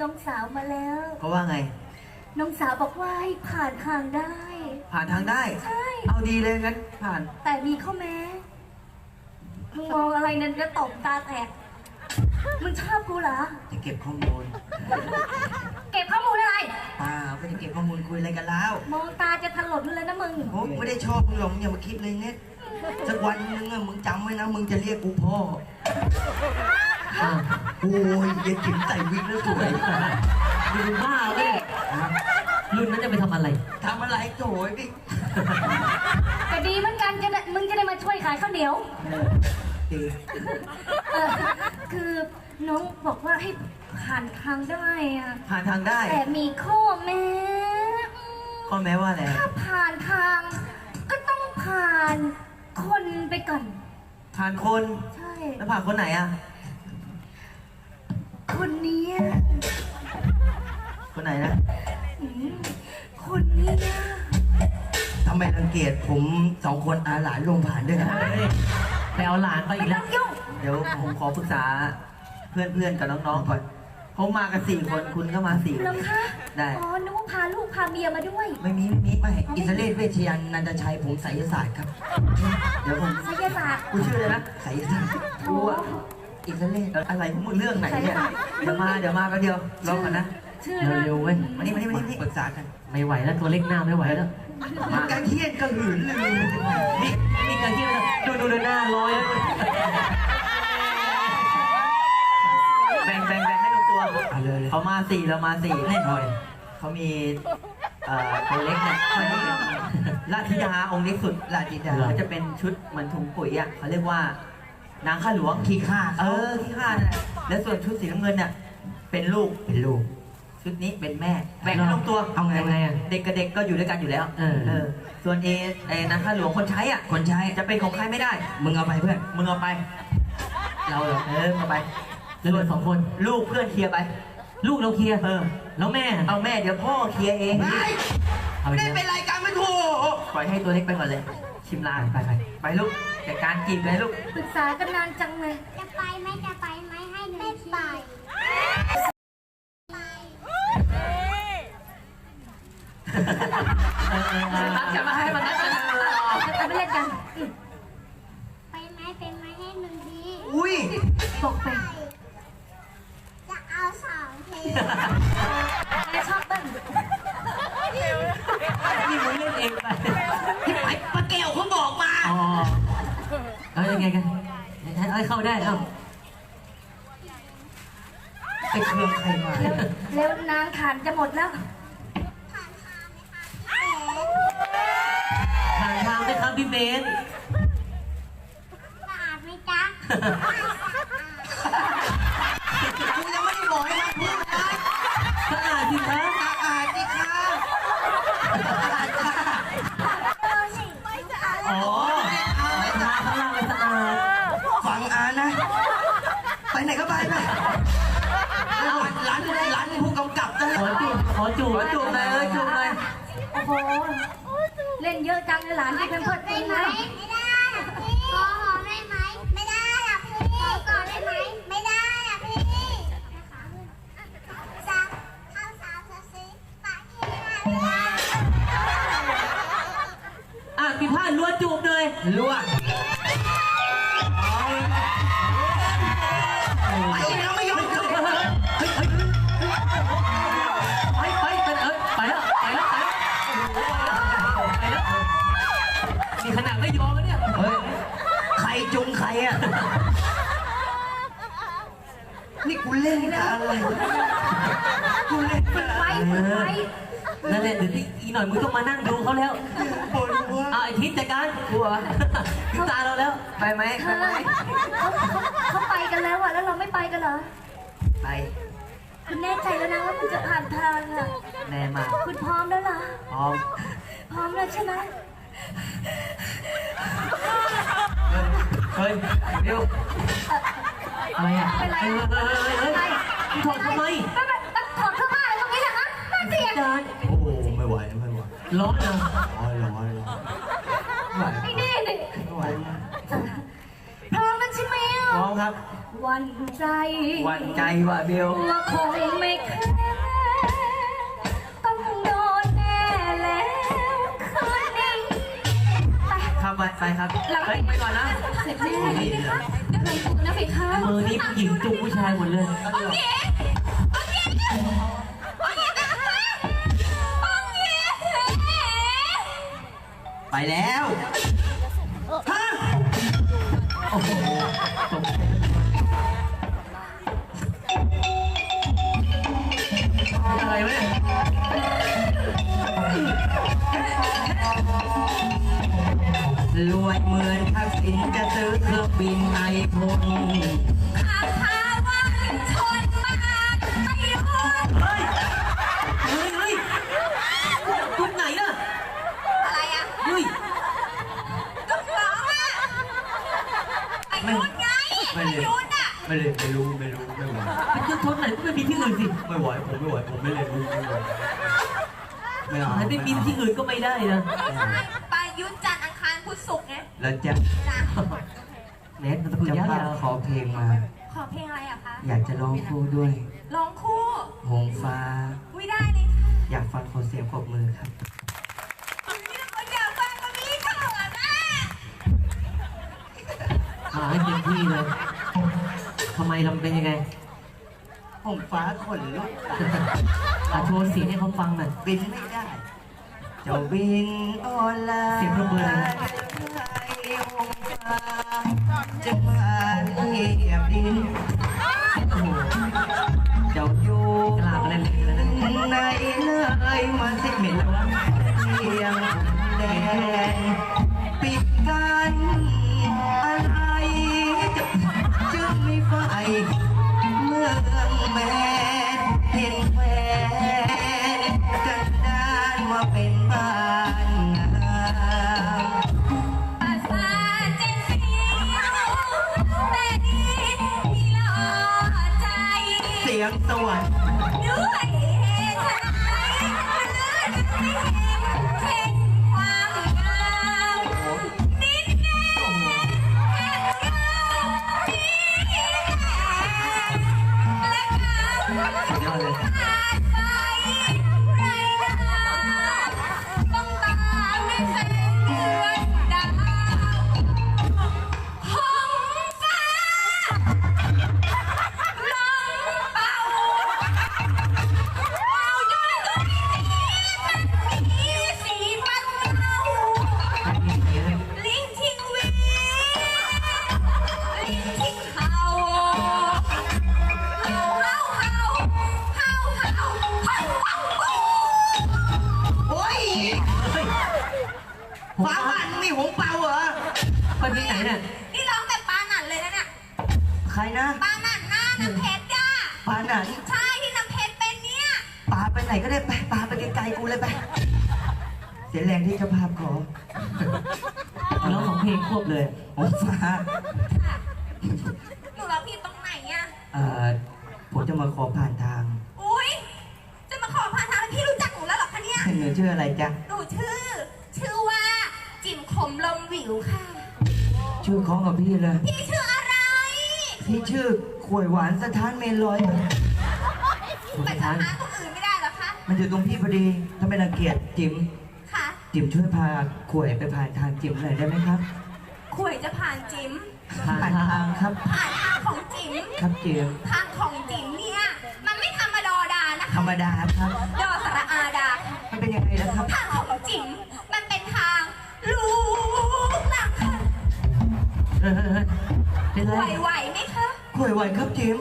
น้องสาวมาแล้ว เขาว่าไง น้องสาวบอกว่าให้ผ่านทางได้ ผ่านทางได้ ใช่ เอาดีเลยงั้นผ่าน แต่มีข้อแม้ มึงมองอะไรนั่นก็ตบตาแตก มึงชอบกูเหรอ จะเก็บข้อมูลเก็บข้อมูลอะไร เปล่าก็จะเก็บข้อมูลคุยอะไรกันแล้วมองตาจะถลนเลยนะมึงโอ้ไม่ได้ชอบมึงหรอกมึงอย่ามาคิดเลยเน็ตสักวันนึงอะมึงจำไว้นะมึงจะเรียกกูพ่อ อ้าวโอ้ยเย็นจิ๋มใส่วิกแล้วสวยมึงบ้าปะเนี่ยรุ่นนั้นจะไปทำอะไรทำอะไรโถยพี่ก็ดีเหมือนกันจะได้มึงจะได้มาช่วยขายข้าวเหนียว ดีเออคือน้องบอกว่าให้ผ่านทางได้อะผ่านทางได้แต่มีข้อแม้อืมข้อแม้ว่าอะไรถ้าผ่านทาง ก็ต้องผ่านคนไปก่อน ผ่านคน ใช่ แล้วผ่านคนไหนอะ คนเนี้ยคนไหนนะอืมคนเนี้ยทำไมรังเกียจผมสองคนอาหลานลงผ่านด้วยกันไปเอาหลานไปไม่อีกต้แล้อว งยุ่งเดี๋ยวผมขอปรึกษาเพื่อนๆกับน้องๆก่อนเขามากันสี่คนคุณก็มาสี่คแล้วนคะได้ อ๋อนึกว่าพาลูกพาเมียมาด้วยไม่มีไม่มีไม่อิสระเลศเวชยันต์นันทชัยผมไสยศาสตร์ครับ เดี๋ยวผมศิลศาสตร์ กูชื่ออะไรนะไสยศาสตร์รู้อะ อิสระเลศอะไรของมึงเรื่องไหนเนี่ยเดี๋ยวมาเดี๋ยวมาก็เดียวรอก่อนนะชื่อนะเร็วๆเว้ยมานี่มานี่มานี่ปรึกษากันไม่ไหวแล้วตัวเล็กหน้าไม่ไหวแล้วมากันเครียดกระหืนเลยนี่นี่การที่เราดูดูดูหน้าลอยแล้วแบ่งแบ่งแบ่งให้ลงตัวเอาเลยเขามาสี่เรามาสี่แน่นอนเขามีเอ่อตัวเล็กเนี่ยเขาเรียกราชธิดาองค์เล็กสุดราชธิดาก็จะเป็นชุดเหมือนถุงปุ๋ยอะเขาเรียกว่า นางข้าหลวงขี้ข้าเออขี้ข้านั่นแหละแล้วส่วนชุดสีน้ำเงินเนี่ยเป็นลูกเป็นลูก ชุดนี้เป็นแม่แบ่งให้ลงตัวเอาไงไงอะเด็กกับเด็กก็อยู่ด้วยกันอยู่แล้วเออ ส่วนเอไอ้นางข้าหลวงคนใช้อะคนใช้ จะเป็นของใครไม่ได้ มึงเอาไปเพื่อนมึงเอาไป เราเหรอเออเอาไปแล้วเหลือสองคน ลูกเพื่อนเคลียร์ไป ลูกเราเคลียร์เออแล้วแม่เอาแม่เดี๋ยวพ่อเคลียร์เองเอาไปไม่เถเป็นอะไรกันไม่ถูกปล่อยให้ตัวเล็กไปก่อนเลย ชิมลางไปไปไปลูก จัดการจีบเลยลูก ปรึกษากันนานจังเลย จะไปไหมจะไปไหมให้หนึ่งทีไปจะมาให้มันนัดกันจะไปเล่นกันอืมไปไหมเป็นไหมให้หนึ่งทีอุ้ยบอกไป จะเอาสองทีแม่ชอบเต้นนี่มึงเล่นเองไป เอายังไงกันให้เข้าได้เอ้าไอ้เครื่องใครมาเร็วนางขานจะหมดแล้วผ่านทางไหมคะพี่เอ๋ผ่านทางไหมครับพี่เบนสะอาดไหมจ๊ะกูยังไม่ได้บอกให้มันพูดเลยสะอาดสิครับ สะอาดสิคะสะอาดค่ะ เออสิไม่สะอาด อ๋อ เอา ทางข้างล่างมันสะอาด ฟังอานะ ไปไหนก็ไปไปเอาร้านร้านผู้กำกับนะขอจูบขอจูบขอจูบหน่อยเออจูบหน่อยโอ้โหเล่นเยอะจังเลยหลานที่เป็นเพื่อนได้จริงไหมนะไม่ได้อะพี่ขอหอมได้ไหมไม่ได้อะพี่ขอก่อนได้ไหมไม่ได้อะพี่จะเข้าสาวจะซื้อปากที่ไม่ได้อะพี่พาดล้วนจูบเลยรั่วไแล้วไปแล้วนี่ขนาดไม่ยอมแล้วเนี่ยเฮ้ยใครจุงใครอะ นี่กูเล่นกับอะไรกูเล่นกับไปอะไรฝึกไว้นั่นแหละเดี๋ยวอีกหน่อยมึงต้องมานั่งดูเขาแล้วปวดหัวเอาไอ้ทิศจัดการกลัวถึงตาเราแล้ว ไปไหมเธไปอไหมเขาเขาเขาไปกันแล้วอะแล้วเราไม่ไปกันเหรอ ไป คุณแน่ใจแล้วนะว่าคุณจะผ่านทางอะแน่มากคุณพร้อมแล้วเหรอ พร้อมพร้อมแล้วใช่ไหมเฮ้ยเดี๋ยวอะไรอะเป็นไรเฮ้ยอะเฮ้ยเฮ้ยเฮ้ยอะไรมึงถอดทำไมไม่ไม่ไม่ถอดเสื้อผ้าอะไรตรงนี้เหรอคะน่าเกลียดจานโอ้โหไม่ไหวไม่ไหวร้อนเหรอร้อนร้อนร้อนไม่ไหวไอ้นี่นี่ไม่ไหวพร้อมแล้วใช่ไหมอะพร้อมครับห วันใจ หวันใจว่ะเบล ว่าคงไม่แค่ต้องโดนแน่แล้วคืนนี้ไปครับไปไปครับหลังเฮ้ย ไปก่อนนะ เสร็จแน่ไหมคะเดี๋ยวผมนะเพคะมือนี้ผู้หญิงจุกผู้ชายหมดเลยโอเคโอเคโอเคนะคะโอเคไปแล้วฮะโอ้โหตก อะไรวยรวยเหมือนทักษิณจะซื้อเครื่องบินไอพ่นอาภาวันชนมาไม่พ้น เฮ้ยเฮ้ยเฮ้ยจุกไหนล่ะ อะไรอะ เฮ้ย ลูกน้องอะอายุทธไงอายุทธอะ ไม่เลยไม่รู้ไม่รู้ไม่ไหวเป็นเครื่องชนไหนก็ไม่มีที่อื่นสิไม่ไหวผมไม่ไหวผมไม่เลยรู้ไม่ไหวไม่เอาหายไปบินที่อื่นก็ไม่ได้นะปายุทธจันทร์อังคารพุธศุกร์ไงแล้วจะจ้ะเน็ตมันตะกุยจะยาพาวขอเพลงมา ขอเพลงอะไรอะคะ อยากจะร้องคู่ด้วย ร้องคู่ หงฟ้าอุ้ยได้เลยค่ะ อยากฟังขอเสียงปรบมือครับ มีคนอยากฟังก็มีเขินอะ หาให้เต็มที่เลย ทำไมลำเป็นยังไงหงฟ้าขนลุกอะโชว์เสียงให้เขาฟังหน่อยบินไม่ได้ เจ้าบินออนไลน์เสียงปรบมือเลยนะหงฟ้าจะมาเรียบดินโอ้โหเจ้าอยู่กลางก็เล่นเล่นกันแล้วนะไหนเลยมาสิเหม็นแล้ววะเพียงแดงปิดกัน ยงสวรรค์ ใครนะปลาหนันหน้าน้ำเพชรจ้าปาหนันใช่ที่น้ำเพชรเป็นเนี่ยปาไปไหนก็ได้ไปปาไปไกลๆกูเลยไปเสียแรงที่เจ้าภาพขอร้องสองเพลงควบเลยหงฟ้าค่ะหนูร้องผิดตรงไหนอะเอ่อผมจะมาขอผ่านทางอุ้ยจะมาขอพาทางแล้วพี่รู้จักหนูแล้วเหรอคะเนี่ยหนูชื่ออะไรจ๊ะหนูชื่อ ชื่อว่าจิ๋มขมลมหวิวค่ะชื่อของกับพี่เลยพี่ชื่อ อะไรพี่ชื่อขวยหวานสถานเมนลอยไปสถานตรงอื่นไม่ได้เหรอคะ มันอยู่ตรงพี่พอดีถ้าไม่รังเกียจจิ๋มค่ะ จิ๋มช่วยพาขวยไปผ่านทางจิ๋มหน่อยได้ไหมครับขวยจะผ่านจิ๋มผ่านผ่านทาทางงครับ ผ่านทางของจิ๋มครับจิ๋มทางของจิ๋มเนี่ยมันไม่ธรรมดาดานะธรคะรมดาครับดอสระอาดา มันเป็นยังไงนะครับ ทางของจิ๋มมันเป็นทางลูกหลังค่ะเฮ้ย เฮ้ยเฮ้ยเป็นไหไรวไหวไหมคะขวยไหวครับจิ๋ม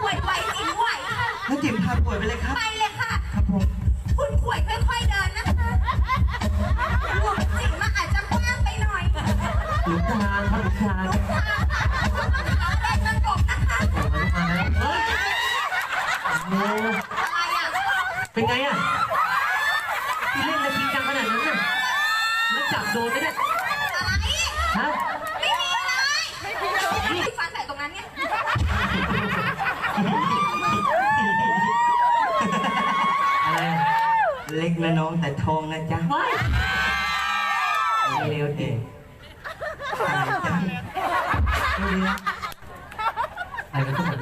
ไหวไหวจิ๋มไหวค่ะให้จิ๋มพาขวยไปเลยครับ ไปเลยค่ะ ครับผม คุณขวยค่อยๆเดินนะคะหลุมจิ๋มมันอาจจะกว้างไปหน่อยหลุมทางครับหลุมทางลูกค้าค่ะคุณต้องหาแรงมันกบนะคะมามาแล้วเฮ้ยโอ้ อะไรอะ เป็นไงอะที่เล่นนาทีจังขนาดนั้นน่ะแล้วจับโดนไหมเนี่ย อะไร ฮะ ไม่มีอะไรนี่ฟันใส่ตรงนั้นเนี่ย อะไร เล็ก นะน้องแต่ทองนะจ๊ะว้ายเร็วดิอะไรจ๊ะเร็วไปกันทุกคน